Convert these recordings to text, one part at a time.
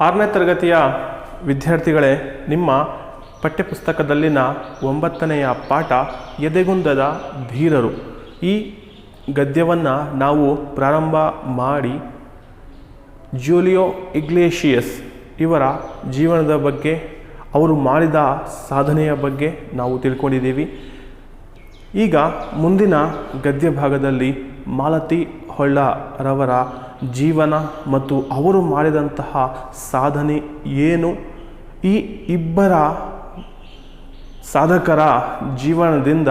ಆರನೇ ತರಗತಿಯ ವಿದ್ಯಾರ್ಥಿಗಳೇ, ನಿಮ್ಮ ಪಠ್ಯಪುಸ್ತಕದಲ್ಲಿನ ಒಂಬತ್ತನೆಯ ಪಾಠ ಎದೆಗುಂದದ ಧೀರರು. ಈ ಗದ್ಯವನ್ನು ನಾವು ಪ್ರಾರಂಭ ಮಾಡಿ ಜೂಲಿಯೋ ಇಗ್ಲೇಷಿಯಸ್ ಇವರ ಜೀವನದ ಬಗ್ಗೆ, ಅವರು ಮಾಡಿದ ಸಾಧನೆಯ ಬಗ್ಗೆ ನಾವು ತಿಳ್ಕೊಂಡಿದ್ದೀವಿ. ಈಗ ಮುಂದಿನ ಗದ್ಯ ಭಾಗದಲ್ಲಿ ಮಾಲತಿ ಹೊಳ್ಳರವರ ಜೀವನ ಮತ್ತು ಅವರು ಮಾಡಿದಂತಹ ಸಾಧನೆ ಏನು? ಈ ಇಬ್ಬರ ಸಾಧಕರ ಜೀವನದಿಂದ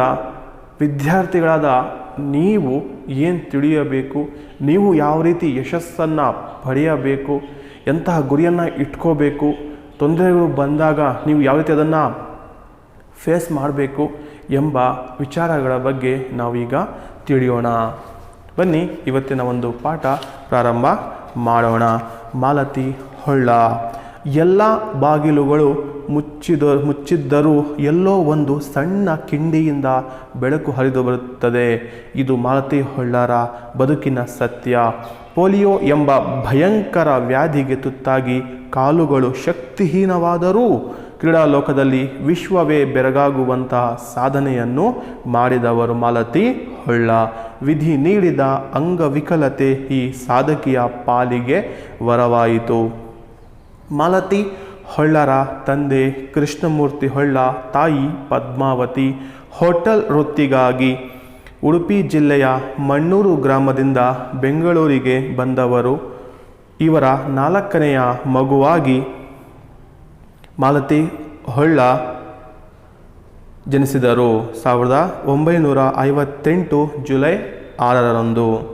ವಿದ್ಯಾರ್ಥಿಗಳಾದ ನೀವು ಏನು ತಿಳಿಯಬೇಕು? ನೀವು ಯಾವ ರೀತಿ ಯಶಸ್ಸನ್ನು ಪಡೆಯಬೇಕು? ಎಂತಹ ಗುರಿಯನ್ನು ಇಟ್ಕೋಬೇಕು? ತೊಂದರೆಗಳು ಬಂದಾಗ ನೀವು ಯಾವ ರೀತಿ ಅದನ್ನು ಫೇಸ್ ಮಾಡಬೇಕು ಎಂಬ ವಿಚಾರಗಳ ಬಗ್ಗೆ ನಾವೀಗ ತಿಳಿಯೋಣ. ಬನ್ನಿ, ಇವತ್ತಿನ ಒಂದು ಪಾಠ ಪ್ರಾರಂಭ ಮಾಡೋಣ. ಮಾಲತಿ ಹೊಳ್ಳ. ಎಲ್ಲ ಬಾಗಿಲುಗಳು ಮುಚ್ಚಿದ, ಮುಚ್ಚಿದ್ದರೂ ಎಲ್ಲೋ ಒಂದು ಸಣ್ಣ ಕಿಂಡಿಯಿಂದ ಬೆಳಕು ಹರಿದು ಬರುತ್ತದೆ. ಇದು ಮಾಲತಿ ಹೊಳ್ಳರ ಬದುಕಿನ ಸತ್ಯ. ಪೋಲಿಯೋ ಎಂಬ ಭಯಂಕರ ವ್ಯಾಧಿಗೆ ತುತ್ತಾಗಿ ಕಾಲುಗಳು ಶಕ್ತಿಹೀನವಾದರೂ ಕ್ರೀಡಾ ಲೋಕದಲ್ಲಿ ವಿಶ್ವವೇ ಬೆರಗಾಗುವಂತಹ ಸಾಧನೆಯನ್ನು ಮಾಡಿದವರು ಮಾಲತಿ ಹೊಳ್ಳ ವಿಧಿ ನೀಡಿದ ಅಂಗವಿಕಲತೆ ಈ ಸಾಧಕಿಯ ಪಾಲಿಗೆ ವರವಾಯಿತು. ಮಾಲತಿ ಹೊಳ್ಳರ ತಂದೆ ಕೃಷ್ಣಮೂರ್ತಿ ಹೊಳ್ಳ, ತಾಯಿ ಪದ್ಮಾವತಿ ಹೋಟೆಲ್ ವೃತ್ತಿಗಾಗಿ ಉಡುಪಿ ಜಿಲ್ಲೆಯ ಮಣ್ಣೂರು ಗ್ರಾಮದಿಂದ ಬೆಂಗಳೂರಿಗೆ ಬಂದವರು. ಇವರ ನಾಲ್ಕನೆಯ ಮಗುವಾಗಿ ಮಾಲತಿ ಹೊಳ್ಳ ಜನಿಸಿದರು. ಸಾವಿರದ ಒಂಬೈನೂರ ಐವತ್ತೆಂಟು ಜುಲೈ ಆರರಂದು.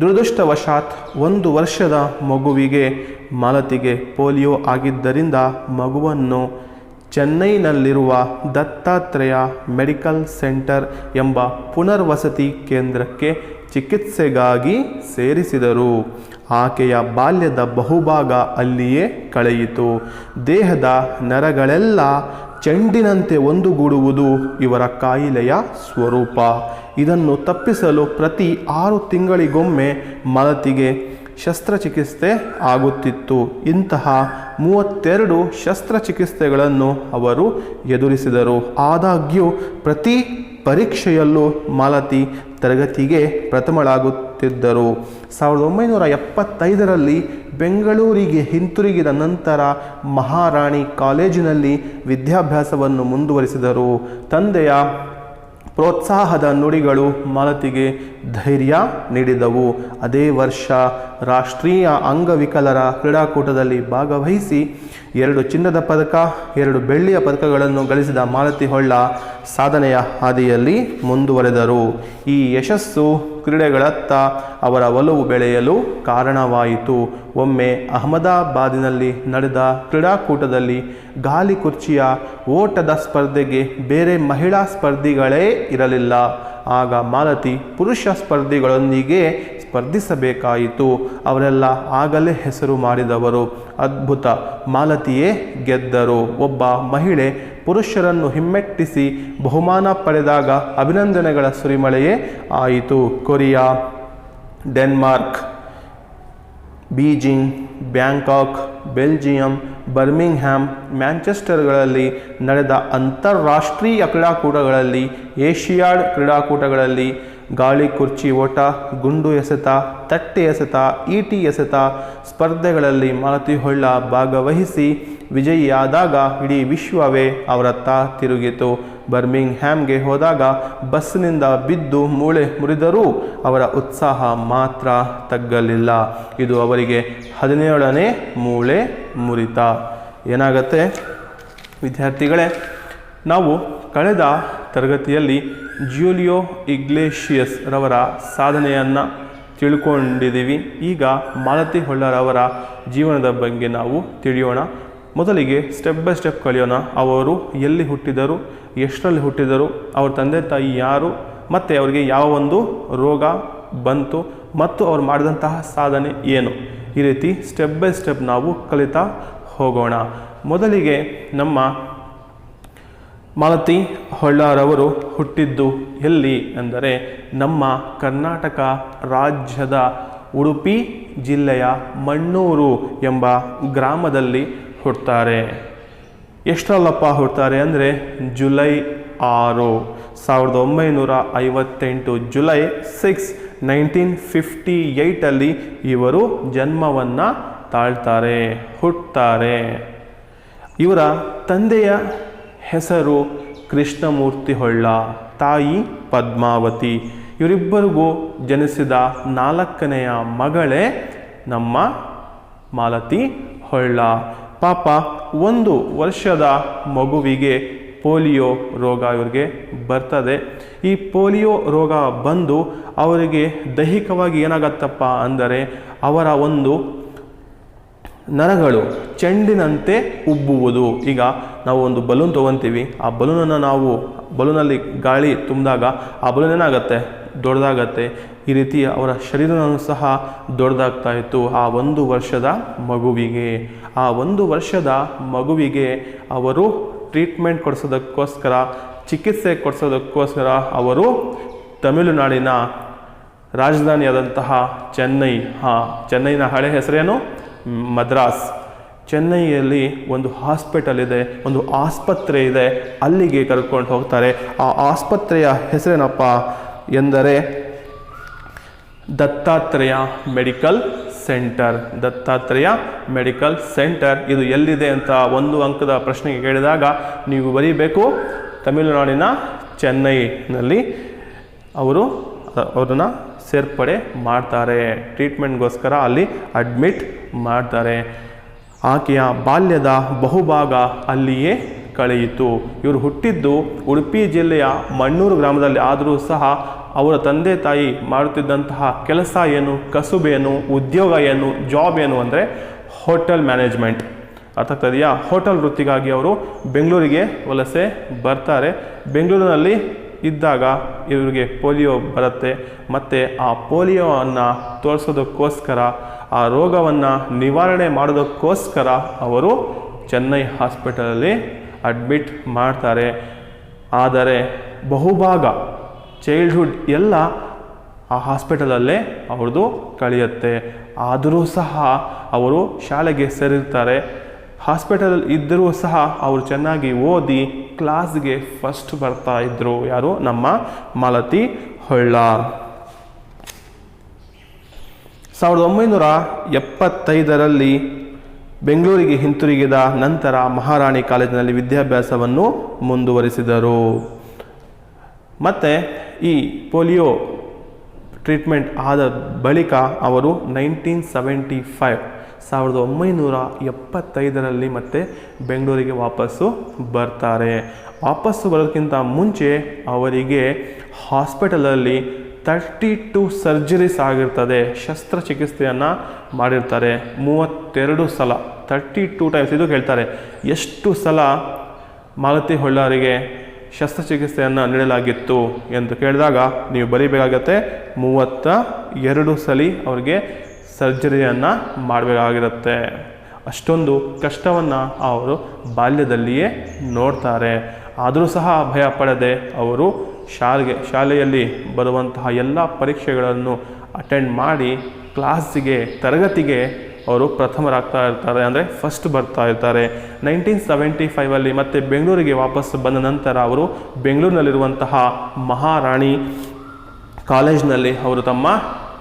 ದುರದೃಷ್ಟವಶಾತ್ ಒಂದು ವರ್ಷದ ಮಗುವಿಗೆ ಮಾಲತಿಗೆ ಪೋಲಿಯೋ ಆಗಿದ್ದರಿಂದ ಮಗುವನ್ನು ಚೆನ್ನೈನಲ್ಲಿರುವ ದತ್ತಾತ್ರೇಯ ಮೆಡಿಕಲ್ ಸೆಂಟರ್ ಎಂಬ ಪುನರ್ವಸತಿ ಕೇಂದ್ರಕ್ಕೆ ಚಿಕಿತ್ಸೆಗಾಗಿ ಸೇರಿಸಿದರು. ಆಕೆಯ ಬಾಲ್ಯದ ಬಹುಭಾಗ ಅಲ್ಲಿಯೇ ಕಳೆಯಿತು. ದೇಹದ ನರಗಳೆಲ್ಲ ಚೆಂಡಿನಂತೆ ಒಂದುಗೂಡುವುದು ಇವರ ಕಾಯಿಲೆಯ ಸ್ವರೂಪ. ಇದನ್ನು ತಪ್ಪಿಸಲು ಪ್ರತಿ ಆರು ತಿಂಗಳಿಗೊಮ್ಮೆ ಮಲತಿಗೆ ಶಸ್ತ್ರಚಿಕಿತ್ಸೆ ಆಗುತ್ತಿತ್ತು. ಇಂತಹ ಮೂವತ್ತೆರಡು ಶಸ್ತ್ರಚಿಕಿತ್ಸೆಗಳನ್ನು ಅವರು ಎದುರಿಸಿದರು. ಆದಾಗ್ಯೂ, ಪ್ರತಿ ಪರೀಕ್ಷೆಯಲ್ಲೂ ಮಾಲತಿ ತರಗತಿಗೆ ಪ್ರಥಮಳಾಗುತ್ತಿದ್ದರು. ಸಾವಿರದ ಒಂಬೈನೂರ ಎಪ್ಪತ್ತೈದರಲ್ಲಿ ಬೆಂಗಳೂರಿಗೆ ಹಿಂತಿರುಗಿದ ನಂತರ ಮಹಾರಾಣಿ ಕಾಲೇಜಿನಲ್ಲಿ ವಿದ್ಯಾಭ್ಯಾಸವನ್ನು ಮುಂದುವರಿಸಿದರು. ತಂದೆಯ ಪ್ರೋತ್ಸಾಹದ ನುಡಿಗಳು ಮಾಲತಿಗೆ ಧೈರ್ಯ ನೀಡಿದವು. ಅದೇ ವರ್ಷ ರಾಷ್ಟ್ರೀಯ ಅಂಗವಿಕಲರ ಕ್ರೀಡಾಕೂಟದಲ್ಲಿ ಭಾಗವಹಿಸಿ ಎರಡು ಚಿನ್ನದ ಪದಕ, ಎರಡು ಬೆಳ್ಳಿಯ ಪದಕಗಳನ್ನು ಗಳಿಸಿದ ಮಾಲತಿ ಹೊಳ್ಳ ಸಾಧನೆಯ ಹಾದಿಯಲ್ಲಿ ಮುಂದುವರೆದರು. ಈ ಯಶಸ್ಸು ಕ್ರೀಡೆಗಳತ್ತ ಅವರ ಒಲವು ಬೆಳೆಯಲು ಕಾರಣವಾಯಿತು. ಒಮ್ಮೆ ಅಹಮದಾಬಾದಿನಲ್ಲಿ ನಡೆದ ಕ್ರೀಡಾಕೂಟದಲ್ಲಿ ಗಾಲಿ ಕುರ್ಚಿಯ ಓಟದ ಸ್ಪರ್ಧೆಗೆ ಬೇರೆ ಮಹಿಳಾ ಸ್ಪರ್ಧಿಗಳೇ ಇರಲಿಲ್ಲ. ಆಗ ಮಾಲತಿ ಪುರುಷ ಸ್ಪರ್ಧಿಗಳೊಂದಿಗೆ ಸ್ಪರ್ಧಿಸಬೇಕಾಯಿತು. ಅವರೆಲ್ಲ ಆಗಲೇ ಹೆಸರು ಮಾಡಿದವರು. ಅದ್ಭುತ ಮಾಲತಿಯೇ ಗೆದ್ದರು. ಒಬ್ಬ ಮಹಿಳೆ ಪುರುಷರನ್ನು ಹಿಮ್ಮೆಟ್ಟಿಸಿ ಬಹುಮಾನ ಪಡೆದಾಗ ಅಭಿನಂದನೆಗಳ ಸುರಿಮಳೆಯೇ ಆಯಿತು. Korea, Denmark, Beijing, Bangkok, Belgium, Birmingham, ಮ್ಯಾಂಚೆಸ್ಟರ್ಗಳಲ್ಲಿ ನಡೆದ ಅಂತಾರಾಷ್ಟ್ರೀಯ ಕ್ರೀಡಾಕೂಟಗಳಲ್ಲಿ, ಏಷಿಯಾಡ್ ಕ್ರೀಡಾಕೂಟಗಳಲ್ಲಿ ಗಾಳಿ ಕುರ್ಚಿ ಓಟ, ಗುಂಡು ಎಸೆತ, ತಟ್ಟೆ ಎಸೆತ, ಈಟಿ ಎಸೆತ, ಸ್ಪರ್ಧೆಗಳಲ್ಲಿ ಮಾಲತಿ ಹೊಳ್ಳ ಭಾಗವಹಿಸಿ ವಿಜಯಿಯಾದಾಗ ಇಡೀ ವಿಶ್ವವೇ ಅವರತ್ತ ತಿರುಗಿತು. ಬರ್ಮಿಂಗ್ ಹ್ಯಾಮ್ಗೆ ಹೋದಾಗ ಬಸ್ನಿಂದ ಬಿದ್ದು ಮೂಳೆ ಮುರಿದರೂ ಅವರ ಉತ್ಸಾಹ ಮಾತ್ರ ತಗ್ಗಲಿಲ್ಲ. ಇದು ಅವರಿಗೆ ಹದಿನೇಳನೇ ಮೂಳೆ ಮುರಿತ. ಏನಾಗತ್ತೆ? ವಿದ್ಯಾರ್ಥಿಗಳೇ, ನಾವು ಕಳೆದ ತರಗತಿಯಲ್ಲಿ ಜ್ಯೂಲಿಯೋ ಇಗ್ಲೇಷಿಯಸ್ ರವರ ಸಾಧನೆಯನ್ನು ತಿಳ್ಕೊಂಡಿದ್ದೀವಿ. ಈಗ ಮಾಲತಿ ಹೊಳ್ಳರವರ ಜೀವನದ ಬಗ್ಗೆ ನಾವು ತಿಳಿಯೋಣ. ಮೊದಲಿಗೆ ಸ್ಟೆಪ್ ಬೈ ಸ್ಟೆಪ್ ಕಲಿಯೋಣ. ಅವರು ಎಲ್ಲಿ ಹುಟ್ಟಿದರು, ಎಷ್ಟರಲ್ಲಿ ಹುಟ್ಟಿದರು, ಅವ್ರ ತಂದೆ ತಾಯಿ ಯಾರು, ಮತ್ತು ಅವರಿಗೆ ಯಾವ ಒಂದು ರೋಗ ಬಂತು, ಮತ್ತು ಅವ್ರು ಮಾಡಿದಂತಹ ಸಾಧನೆ ಏನು? ಈ ರೀತಿ ಸ್ಟೆಪ್ ಬೈ ಸ್ಟೆಪ್ ನಾವು ಕಲಿತಾ ಹೋಗೋಣ. ಮೊದಲಿಗೆ ನಮ್ಮ ಮಾಲತಿ ಹೊಳ್ಳಾರವರು ಹುಟ್ಟಿದ್ದು ಎಲ್ಲಿ ಎಂದರೆ ನಮ್ಮ ಕರ್ನಾಟಕ ರಾಜ್ಯದ ಉಡುಪಿ ಜಿಲ್ಲೆಯ ಮಣ್ಣೂರು ಎಂಬ ಗ್ರಾಮದಲ್ಲಿ ಹುಡ್ತಾರೆ ಎಷ್ಟರಲ್ಲಪ್ಪ ಹುಡ್ತಾರೆ ಅಂದರೆ ಜುಲೈ ಆರು, ಸಾವಿರದ ಒಂಬೈನೂರ ಐವತ್ತೆಂಟು ಜುಲೈ ಸಿಕ್ಸ್, ನೈನ್ಟೀನ್ ಫಿಫ್ಟಿ ಏಯ್ಟಲ್ಲಿ ಇವರು ಜನ್ಮವನ್ನು ತಾಳ್ತಾರೆ ಹುಟ್ಟುತ್ತಾರೆ ಇವರ ತಂದೆಯ ಹೆಸರು ಕೃಷ್ಣಮೂರ್ತಿ ಹೊಳ್ಳ, ತಾಯಿ ಪದ್ಮಾವತಿ. ಇವರಿಬ್ಬರಿಗೂ ಜನಿಸಿದ ನಾಲ್ಕನೆಯ ಮಗಳೇ ನಮ್ಮ ಮಾಲತಿ ಹೊಳ್ಳ. ಪಾಪ, ಒಂದು ವರ್ಷದ ಮಗುವಿಗೆ ಪೋಲಿಯೋ ರೋಗ ಇವರಿಗೆ ಬರ್ತದೆ. ಈ ಪೋಲಿಯೋ ರೋಗ ಬಂದು ಅವರಿಗೆ ದೈಹಿಕವಾಗಿ ಏನಾಗತ್ತಪ್ಪ ಅಂದರೆ ಅವರ ಒಂದು ನರಗಳು ಚೆಂಡಿನಂತೆ ಉಬ್ಬುವುದು. ಈಗ ನಾವು ಒಂದು ಬಲೂನ್ ತೊಗೊತೀವಿ. ಆ ಬಲೂನನ್ನು ನಾವು ಬಲೂನಲ್ಲಿ ಗಾಳಿ ತುಂಬಿದಾಗ ಆ ಬಲೂನ್ ಏನಾಗುತ್ತೆ? ದೊಡ್ಡದಾಗತ್ತೆ. ಈ ರೀತಿ ಅವರ ಶರೀರನೂ ಸಹ ದೊಡ್ಡದಾಗ್ತಾ ಇತ್ತು. ಆ ಒಂದು ವರ್ಷದ ಮಗುವಿಗೆ. ಆ ಒಂದು ವರ್ಷದ ಮಗುವಿಗೆ ಅವರು ಟ್ರೀಟ್ಮೆಂಟ್ ಕೊಡಿಸೋದಕ್ಕೋಸ್ಕರ, ಚಿಕಿತ್ಸೆ ಕೊಡಿಸೋದಕ್ಕೋಸ್ಕರ ಅವರು ತಮಿಳುನಾಡಿನ ರಾಜಧಾನಿಯಾದಂತಹ ಚೆನ್ನೈ. ಹಾಂ, ಚೆನ್ನೈನ ಹಳೆ ಹೆಸರೇನು? ಮದ್ರಾಸ್. ಚೆನ್ನೈಯಲ್ಲಿ ಒಂದು ಹಾಸ್ಪಿಟಲ್ ಇದೆ, ಒಂದು ಆಸ್ಪತ್ರೆ ಇದೆ, ಅಲ್ಲಿಗೆ ಕರ್ಕೊಂಡು ಹೋಗ್ತಾರೆ. ಆ ಆಸ್ಪತ್ರೆಯ ಹೆಸರೇನಪ್ಪ ಎಂದರೆ Dattatreya medical centre. Dattatreya medical centre, ಇದು ಎಲ್ಲಿದೆ ಅಂತ ಒಂದು ಅಂಕದ ಪ್ರಶ್ನೆಗೆ ಕೇಳಿದಾಗ ನೀವು ಬರೀಬೇಕು ತಮಿಳುನಾಡಿನ ಚೆನ್ನೈನಲ್ಲಿ ಅವರು, ಅವ್ರನ್ನ ಸೇರ್ಪಡೆ ಮಾಡ್ತಾರೆ. ಟ್ರೀಟ್ಮೆಂಟ್ಗೋಸ್ಕರ ಅಲ್ಲಿ ಅಡ್ಮಿಟ್ ಮಾಡ್ತಾರೆ. ಆಕೆಯ ಬಾಲ್ಯದ ಬಹುಭಾಗ ಅಲ್ಲಿಯೇ ಕಳೆಯಿತು. ಇವರು ಹುಟ್ಟಿದ್ದು ಉಡುಪಿ ಜಿಲ್ಲೆಯ ಮಣ್ಣೂರು ಗ್ರಾಮದಲ್ಲಿ. ಆದರೂ ಸಹ ಅವರ ತಂದೆ ತಾಯಿ ಮಾಡುತ್ತಿದ್ದಂತಹ ಕೆಲಸ ಏನು? ಕಸುಬೇನು ಉದ್ಯೋಗ ಏನು? ಜಾಬ್ ಏನು ಅಂದರೆ ಹೋಟೆಲ್ ಮ್ಯಾನೇಜ್ಮೆಂಟ್. ಅರ್ಥ ಆಗ್ತದೆಯಾ ಹೋಟೆಲ್ ವೃತ್ತಿಗಾಗಿ ಅವರು ಬೆಂಗಳೂರಿಗೆ ವಲಸೆ ಬರ್ತಾರೆ. ಬೆಂಗಳೂರಿನಲ್ಲಿ ಇದ್ದಾಗ ಇವರಿಗೆ ಪೋಲಿಯೋ ಬರುತ್ತೆ. ಮತ್ತು ಆ ಪೋಲಿಯೋವನ್ನು ತೋರಿಸೋದಕ್ಕೋಸ್ಕರ ಆ ರೋಗವನ್ನು ನಿವಾರಣೆ ಮಾಡೋದಕ್ಕೋಸ್ಕರ ಅವರು ಚೆನ್ನೈ ಹಾಸ್ಪಿಟಲಲ್ಲಿ ಅಡ್ಮಿಟ್ ಮಾಡ್ತಾರೆ. ಆದರೆ ಬಹುಭಾಗ ಚೈಲ್ಡ್ಹುಡ್ ಎಲ್ಲ ಆ ಹಾಸ್ಪಿಟಲಲ್ಲೇ ಅವ್ರದ್ದು ಕಳೆಯುತ್ತೆ. ಆದರೂ ಸಹ ಅವರು ಶಾಲೆಗೆ ಸೇರಿರ್ತಾರೆ. ಹಾಸ್ಪಿಟಲ್ ಇದ್ದರೂ ಸಹ ಅವರು ಚೆನ್ನಾಗಿ ಓದಿ ಕ್ಲಾಸ್ಗೆ ಫಸ್ಟ್ ಬರ್ತಾ ಇದ್ದರು ಯಾರು? ನಮ್ಮ ಮಾಲತಿ ಹೊಳ್ಳ. ಸಾವಿರದ ಒಂಬೈನೂರ ಎಪ್ಪತ್ತೈದರಲ್ಲಿ ಬೆಂಗಳೂರಿಗೆ ಹಿಂತಿರುಗಿದ ನಂತರ ಮಹಾರಾಣಿ ಕಾಲೇಜಿನಲ್ಲಿ ವಿದ್ಯಾಭ್ಯಾಸವನ್ನು ಮುಂದುವರಿಸಿದರು. ಮತ್ತು ಈ ಪೋಲಿಯೋ ಟ್ರೀಟ್ಮೆಂಟ್ ಆದ ಬಳಿಕ ಅವರು ನೈನ್ಟೀನ್ ಸೆವೆಂಟಿ ಫೈವ್, ಸಾವಿರದ ಒಂಬೈನೂರ ಎಪ್ಪತ್ತೈದರಲ್ಲಿ ಮತ್ತೆ ಬೆಂಗಳೂರಿಗೆ ವಾಪಸ್ಸು ಬರ್ತಾರೆ. ವಾಪಸ್ಸು ಬರೋದಕ್ಕಿಂತ ಮುಂಚೆ ಅವರಿಗೆ ಹಾಸ್ಪಿಟಲಲ್ಲಿ ತರ್ಟಿ ಟು ಸರ್ಜರೀಸ್ ಆಗಿರ್ತದೆ, ಶಸ್ತ್ರಚಿಕಿತ್ಸೆಯನ್ನು ಮಾಡಿರ್ತಾರೆ. ಮೂವತ್ತೆರಡು ಸಲ ತರ್ಟಿ ಟೂ ಟೈಮ್ಸ್ ಇದು ಹೇಳ್ತಾರೆ. ಎಷ್ಟು ಸಲ ಮಾಲತಿ ಹೊಳ್ಳಾರಿಗೆ ಶಸ್ತ್ರಚಿಕಿತ್ಸೆಯನ್ನು ನೀಡಲಾಗಿತ್ತು ಎಂದು ಕೇಳಿದಾಗ ನೀವು ಬರೀಬೇಕಾಗತ್ತೆ ಮೂವತ್ತ ಎರಡು ಸಲ ಅವರಿಗೆ ಸರ್ಜರಿಯನ್ನು ಮಾಡಬೇಕಾಗಿರುತ್ತೆ. ಅಷ್ಟೊಂದು ಕಷ್ಟವನ್ನು ಅವರು ಬಾಲ್ಯದಲ್ಲಿಯೇ ನೋಡ್ತಾರೆ. ಆದರೂ ಸಹ ಭಯ ಪಡದೆ ಅವರು ಶಾಲೆಗೆ, ಶಾಲೆಯಲ್ಲಿ ಬರುವಂತಹ ಎಲ್ಲ ಪರೀಕ್ಷೆಗಳನ್ನು ಅಟೆಂಡ್ ಮಾಡಿ ಕ್ಲಾಸಿಗೆ ತರಗತಿಗೆ ಅವರು ಪ್ರಥಮರಾಗ್ತಾ ಇರ್ತಾರೆ. ಅಂದರೆ ಫಸ್ಟ್ ಬರ್ತಾ ಇರ್ತಾರೆ. ನೈನ್ಟೀನ್ ಸೆವೆಂಟಿ ಫೈವಲ್ಲಿ ಮತ್ತೆ ಬೆಂಗಳೂರಿಗೆ ವಾಪಸ್ ಬಂದ ನಂತರ ಅವರು ಬೆಂಗಳೂರಿನಲ್ಲಿರುವಂತಹ ಮಹಾರಾಣಿ ಕಾಲೇಜ್ನಲ್ಲಿ ಅವರು ತಮ್ಮ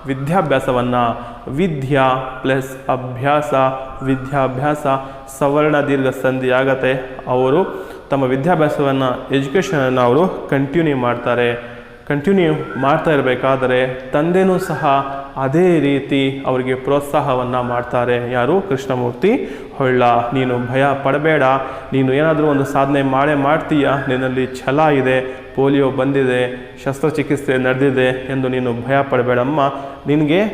ವಿದ್ಯಾಭ್ಯಾಸವನ್ನು ವಿದ್ಯಾ ಪ್ಲಸ್ ಅಭ್ಯಾಸ, ವಿದ್ಯಾಭ್ಯಾಸ ಸವರ್ಣ ದೀರ್ಘ ಸಂಧಿಯಾಗತ್ತೆ. ಅವರು ತಮ್ಮ ವಿದ್ಯಾಭ್ಯಾಸವನ್ನು ಎಜುಕೇಷನನ್ನು ಅವರು ಕಂಟಿನ್ಯೂ ಮಾಡ್ತಾರೆ. ಕಂಟಿನ್ಯೂ ಮಾಡ್ತಾ ಇರಬೇಕಾದರೆ ತಂದೆಯೂ ಸಹ ಅದೇ ರೀತಿ ಅವರಿಗೆ ಪ್ರೋತ್ಸಾಹವನ್ನು ಮಾಡ್ತಾರೆ. ಯಾರು? ಕೃಷ್ಣಮೂರ್ತಿ ಹೊಳ್ಳ. ನೀನು ಭಯ ಪಡಬೇಡ. ನೀನು ಏನಾದರೂ ಒಂದು ಸಾಧನೆ ಮಾಡೇ ಮಾಡ್ತೀಯ? ನಿನ್ನಲ್ಲಿ ಛಲ ಇದೆ. ಪೋಲಿಯೋ ಬಂದಿದೆ. ಶಸ್ತ್ರಚಿಕಿತ್ಸೆ ನಡೆದಿದೆ ಎಂದು ನೀನು ಭಯ ಪಡಬೇಡಮ್ಮ. ನಿನಗೆ,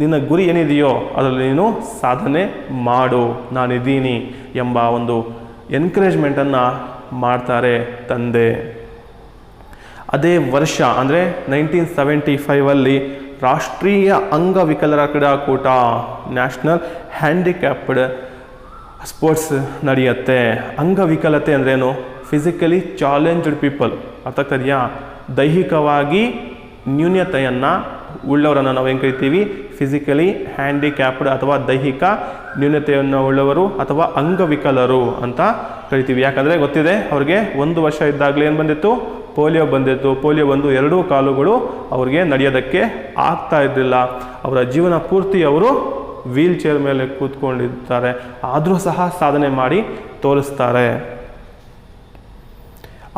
ನಿನ್ನ ಗುರಿ ಏನಿದೆಯೋ ಅದರಲ್ಲಿ ನೀನು ಸಾಧನೆ ಮಾಡು. ನಾನಿದ್ದೀನಿ ಎಂಬ ಒಂದು ಎನ್ಕರೇಜ್ಮೆಂಟನ್ನು ಮಾಡ್ತಾರೆ ತಂದೆ. ಅದೇ ವರ್ಷ, ಅಂದರೆ ನೈನ್ಟೀನ್ ಸೆವೆಂಟಿ ಫೈವಲ್ಲಿ ರಾಷ್ಟ್ರೀಯ ಅಂಗವಿಕಲರ ಕ್ರೀಡಾಕೂಟ ನ್ಯಾಷನಲ್ ಹ್ಯಾಂಡಿಕ್ಯಾಪ್ಡ್ ಸ್ಪೋರ್ಟ್ಸ್ ನಡೆಯುತ್ತೆ. ಅಂಗವಿಕಲತೆ ಅಂದ್ರೇನು ಫಿಸಿಕಲಿ ಚಾಲೆಂಜ್ಡ್ ಪೀಪಲ್ ಅರ್ಥ ಕರಿಯಾ ದೈಹಿಕವಾಗಿ ನ್ಯೂನ್ಯತೆಯನ್ನು ಉಳ್ಳವರನ್ನು ನಾವು ಏನು ಕರಿತೀವಿ? ಫಿಸಿಕಲಿ ಹ್ಯಾಂಡಿಕ್ಯಾಪ್ಡ್ ಅಥವಾ ದೈಹಿಕ ನ್ಯೂನತೆಯನ್ನು ಉಳ್ಳವರು ಅಥವಾ ಅಂಗವಿಕಲರು ಅಂತ ಕರಿತೀವಿ. ಯಾಕಂದರೆ ಗೊತ್ತಿದೆ, ಅವ್ರಿಗೆ ಒಂದು ವರ್ಷ ಇದ್ದಾಗಲೇ ಏನು ಬಂದಿತ್ತು? ಪೋಲಿಯೋ ಬಂದಿತ್ತು. ಪೋಲಿಯೋ ಬಂದು ಎರಡೂ ಕಾಲುಗಳು ಅವ್ರಿಗೆ ನಡೆಯೋದಕ್ಕೆ ಆಗ್ತಾ ಇದ್ದಿಲ್ಲ. ಅವರ ಜೀವನ ಪೂರ್ತಿ ಅವರು ವೀಲ್ ಚೇರ್ ಮೇಲೆ ಕೂತ್ಕೊಂಡಿರ್ತಾರೆ ಆದರೂ ಸಹ ಸಾಧನೆ ಮಾಡಿ ತೋರಿಸ್ತಾರೆ.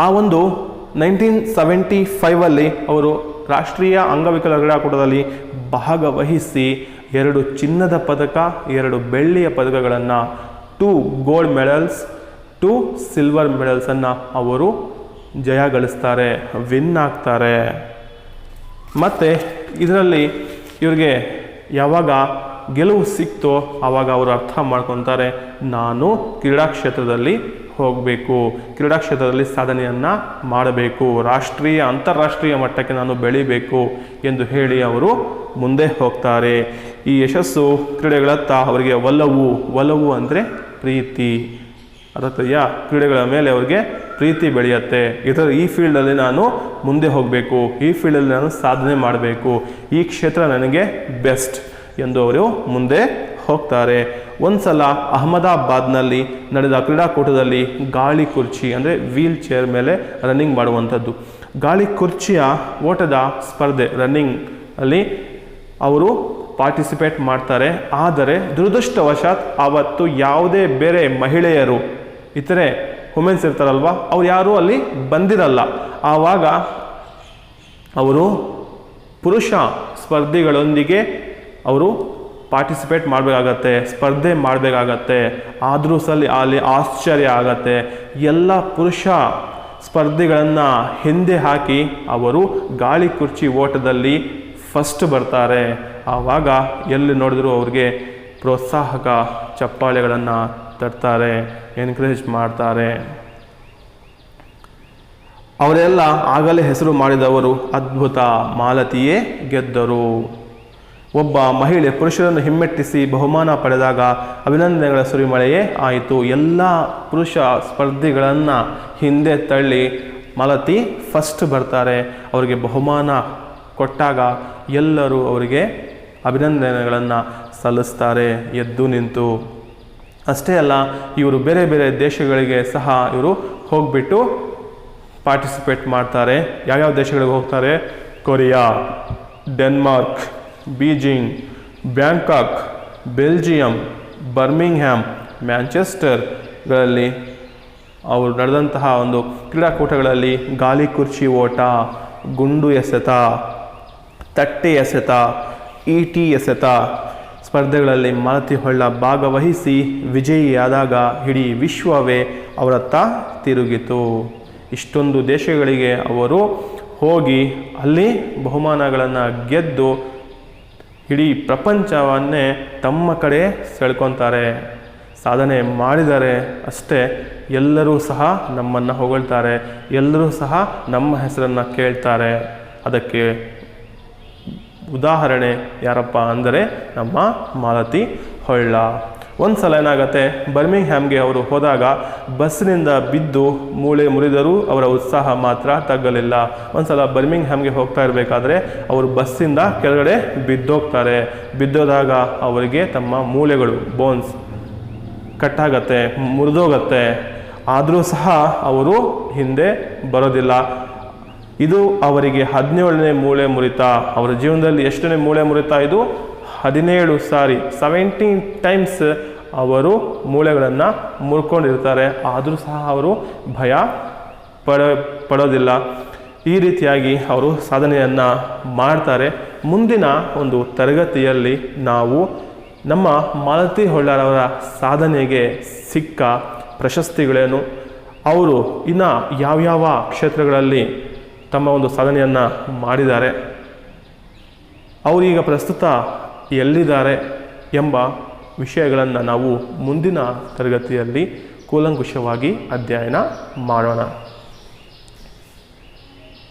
ಆ ಒಂದು ನೈನ್ಟೀನ್ ಸೆವೆಂಟಿ ಫೈವಲ್ಲಿ ಅವರು ರಾಷ್ಟ್ರೀಯ ಅಂಗವಿಕಲ ಕ್ರೀಡಾಕೂಟದಲ್ಲಿ ಭಾಗವಹಿಸಿ ಎರಡು ಚಿನ್ನದ ಪದಕ, ಎರಡು ಬೆಳ್ಳಿಯ ಪದಕಗಳನ್ನು two gold medals two silver ಮೆಡಲ್ಸನ್ನು ಅವರು ಜಯ ಗಳಿಸ್ತಾರೆ ವಿನ್ ಆಗ್ತಾರೆ. ಮತ್ತು ಇದರಲ್ಲಿ ಇವ್ರಿಗೆ ಯಾವಾಗ ಗೆಲುವು ಸಿಕ್ತೋ ಆವಾಗ ಅವರು ಅರ್ಥ ಮಾಡ್ಕೊತಾರೆ. ನಾನು ಕ್ರೀಡಾ ಕ್ಷೇತ್ರದಲ್ಲಿ ಹೋಗಬೇಕು. ಕ್ರೀಡಾ ಕ್ಷೇತ್ರದಲ್ಲಿ ಸಾಧನೆಯನ್ನು ಮಾಡಬೇಕು. ರಾಷ್ಟ್ರೀಯ, ಅಂತಾರಾಷ್ಟ್ರೀಯ ಮಟ್ಟಕ್ಕೆ ನಾನು ಬೆಳಿಬೇಕು ಎಂದು ಹೇಳಿ ಅವರು ಮುಂದೆ ಹೋಗ್ತಾರೆ. ಈ ಯಶಸ್ಸು ಕ್ರೀಡೆಗಳತ್ತ ಅವರಿಗೆ ಒಲವು. ಒಲವು ಅಂದರೆ ಪ್ರೀತಿ. ಅದಕ್ಕೆಯ ಕ್ರೀಡೆಗಳ ಮೇಲೆ ಅವರಿಗೆ ಪ್ರೀತಿ ಬೆಳೆಯುತ್ತೆ. ಇದರ ಈ ಫೀಲ್ಡಲ್ಲಿ ನಾನು ಮುಂದೆ ಹೋಗಬೇಕು. ಈ ಫೀಲ್ಡಲ್ಲಿ ನಾನು ಸಾಧನೆ ಮಾಡಬೇಕು. ಈ ಕ್ಷೇತ್ರ ನನಗೆ ಬೆಸ್ಟ್ ಎಂದು ಅವರು ಮುಂದೆ ಹೋಗ್ತಾರೆ. ಒಂದ್ಸಲ ಅಹಮದಾಬಾದ್ನಲ್ಲಿ ನಡೆದ ಕ್ರೀಡಾಕೂಟದಲ್ಲಿ ಗಾಳಿ ಕುರ್ಚಿ, ಅಂದರೆ ವೀಲ್ ಚೇರ್ ಮೇಲೆ ರನ್ನಿಂಗ್ ಮಾಡುವಂಥದ್ದು. ಗಾಳಿ ಕುರ್ಚಿಯ ಓಟದ ಸ್ಪರ್ಧೆ, ರನ್ನಿಂಗ್ ಅಲ್ಲಿ ಅವರು ಪಾರ್ಟಿಸಿಪೇಟ್ ಮಾಡ್ತಾರೆ. ಆದರೆ ದುರದೃಷ್ಟವಶಾತ್ ಆವತ್ತು ಯಾವುದೇ ಬೇರೆ ಮಹಿಳೆಯರು, ಇತರೆ ವುಮೆನ್ಸ್ ಇರ್ತಾರಲ್ವ, ಅವ್ರು ಯಾರೂ ಅಲ್ಲಿ ಬಂದಿರಲ್ಲ. ಆವಾಗ ಅವರು ಪುರುಷ ಸ್ಪರ್ಧಿಗಳೊಂದಿಗೆ ಅವರು ಪಾರ್ಟಿಸಿಪೇಟ್ ಮಾಡಬೇಕಾಗತ್ತೆ, ಸ್ಪರ್ಧೆ ಮಾಡಬೇಕಾಗತ್ತೆ, ಆದರೂ ಸಲ ಅಲ್ಲಿ ಆಶ್ಚರ್ಯ ಆಗತ್ತೆ. ಎಲ್ಲ ಪುರುಷ ಸ್ಪರ್ಧೆಗಳನ್ನು ಹಿಂದೆ ಹಾಕಿ ಅವರು ಗಾಳಿ ಕುರ್ಚಿ ಓಟದಲ್ಲಿ ಫಸ್ಟ್ ಬರ್ತಾರೆ. ಆವಾಗ ಎಲ್ಲಿ ನೋಡಿದ್ರು ಅವ್ರಿಗೆ ಪ್ರೋತ್ಸಾಹಕ ಚಪ್ಪಾಳೆಗಳನ್ನು ತರ್ತಾರೆ ಎನ್ಕರೇಜ್ ಮಾಡ್ತಾರೆ. ಅವರೆಲ್ಲ ಆಗಲೇ ಹೆಸರು ಮಾಡಿದವರು ಅದ್ಭುತ ಮಾಲತಿಯೇ ಗೆದ್ದರು. ಒಬ್ಬ ಮಹಿಳೆ ಪುರುಷರನ್ನು ಹಿಮ್ಮೆಟ್ಟಿಸಿ ಬಹುಮಾನ ಪಡೆದಾಗ ಅಭಿನಂದನೆಗಳ ಸುರಿಮಳೆಯೇ ಆಯಿತು. ಎಲ್ಲ ಪುರುಷ ಸ್ಪರ್ಧಿಗಳನ್ನು ಹಿಂದೆ ತಳ್ಳಿ ಮಲತಿ ಫಸ್ಟ್ ಬರ್ತಾರೆ. ಅವರಿಗೆ ಬಹುಮಾನ ಕೊಟ್ಟಾಗ ಎಲ್ಲರೂ ಅವರಿಗೆ ಅಭಿನಂದನೆಗಳನ್ನು ಸಲ್ಲಿಸ್ತಾರೆ. ಎದ್ದು ನಿಂತು. ಅಷ್ಟೇ ಅಲ್ಲ, ಇವರು ಬೇರೆ ಬೇರೆ ದೇಶಗಳಿಗೆ ಸಹ ಇವರು ಹೋಗಿಬಿಟ್ಟು ಪಾರ್ಟಿಸಿಪೇಟ್ ಮಾಡ್ತಾರೆ. ಯಾವ್ಯಾವ ದೇಶಗಳಿಗೆ ಹೋಗ್ತಾರೆ? Korea, Denmark. Beijing, Bangkok, Belgium, Birmingham, ಮ್ಯಾಂಚೆಸ್ಟರ್ಗಳಲ್ಲಿ ಅವರು ನಡೆದಂತಹ ಒಂದು ಕ್ರೀಡಾಕೂಟಗಳಲ್ಲಿ ಗಾಲಿ ಕುರ್ಚಿ ಓಟ, ಗುಂಡು ಎಸೆತ, ತಟ್ಟೆ ಎಸೆತ, ಈಟಿ ಎಸೆತ, ಸ್ಪರ್ಧೆಗಳಲ್ಲಿ ಮಾಲತಿ ಹೊಳ್ಳ ಭಾಗವಹಿಸಿ ವಿಜಯಿಯಾದಾಗ ಇಡೀ ವಿಶ್ವವೇ ಅವರತ್ತ ತಿರುಗಿತು. ಇಷ್ಟೊಂದು ದೇಶಗಳಿಗೆ ಅವರು ಹೋಗಿ ಅಲ್ಲಿ ಬಹುಮಾನಗಳನ್ನು ಗೆದ್ದು ಇಡೀ ಪ್ರಪಂಚವನ್ನೇ ತಮ್ಮ ಕಡೆ ಸೆಳ್ಕೊತಾರೆ, ಸಾಧನೆ ಮಾಡಿದರೆ ಅಷ್ಟೇ ಎಲ್ಲರೂ ಸಹ ನಮ್ಮನ್ನು ಹೊಗಳ್ತಾರೆ, ಎಲ್ಲರೂ ಸಹ ನಮ್ಮ ಹೆಸರನ್ನು ಕೇಳ್ತಾರೆ. ಅದಕ್ಕೆ ಉದಾಹರಣೆ ಯಾರಪ್ಪ ಅಂದರೆ ನಮ್ಮ ಮಾಲತಿ ಹೊಳ್ಳ. ಒಂದು ಸಲ ಏನಾಗುತ್ತೆ? ಬರ್ಮಿಂಗ್ ಹ್ಯಾಮ್ಗೆ ಅವರು ಹೋದಾಗ ಬಸ್ನಿಂದ ಬಿದ್ದು ಮೂಳೆ ಮುರಿದರೂ ಅವರ ಉತ್ಸಾಹ ಮಾತ್ರ ತಗ್ಗಲಿಲ್ಲ. ಒಂದು ಸಲ ಬರ್ಮಿಂಗ್ ಹ್ಯಾಮ್ಗೆ ಹೋಗ್ತಾ ಇರಬೇಕಾದ್ರೆ ಅವರು ಬಸ್ಸಿಂದ ಕೆಳಗಡೆ ಬಿದ್ದೋಗ್ತಾರೆ. ಬಿದ್ದೋದಾಗ ಅವರಿಗೆ ತಮ್ಮ ಮೂಳೆಗಳು ಬೋನ್ಸ್ ಕಟ್ಟಾಗತ್ತೆ, ಮುರಿದೋಗತ್ತೆ. ಆದರೂ ಸಹ ಅವರು ಹಿಂದೆ ಬರೋದಿಲ್ಲ. ಇದು ಅವರಿಗೆ ಹದಿನೇಳನೇ ಮೂಳೆ ಮುರಿತ. ಅವರ ಜೀವನದಲ್ಲಿ ಎಷ್ಟನೇ ಮೂಳೆ ಮುರಿತ ಇದು? ಹದಿನೇಳು ಸಾರಿ ಸೆವೆಂಟೀನ್ ಟೈಮ್ಸ್ ಅವರು ಮೂಳೆಗಳನ್ನು ಮುರ್ಕೊಂಡಿರ್ತಾರೆ. ಆದರೂ ಸಹ ಅವರು ಭಯ ಪಡ, ಪಡೋದಿಲ್ಲ. ಈ ರೀತಿಯಾಗಿ ಅವರು ಸಾಧನೆಯನ್ನು ಮಾಡ್ತಾರೆ. ಮುಂದಿನ ಒಂದು ತರಗತಿಯಲ್ಲಿ ನಾವು ನಮ್ಮ ಮಾಲತಿ ಹೊಳ್ಳಾರವರ ಸಾಧನೆಗೆ ಸಿಕ್ಕ ಪ್ರಶಸ್ತಿಗಳೇನು? ಅವರು ಇನ್ನು ಯಾವ್ಯಾವ ಕ್ಷೇತ್ರಗಳಲ್ಲಿ ತಮ್ಮ ಒಂದು ಸಾಧನೆಯನ್ನು ಮಾಡಿದ್ದಾರೆ? ಅವರೀಗ ಪ್ರಸ್ತುತ ಎಲ್ಲಿದ್ದಾರೆ ಎಂಬ ವಿಷಯಗಳನ್ನು ನಾವು ಮುಂದಿನ ತರಗತಿಯಲ್ಲಿ ಕೂಲಂಕುಷವಾಗಿ ಅಧ್ಯಯನ ಮಾಡೋಣ.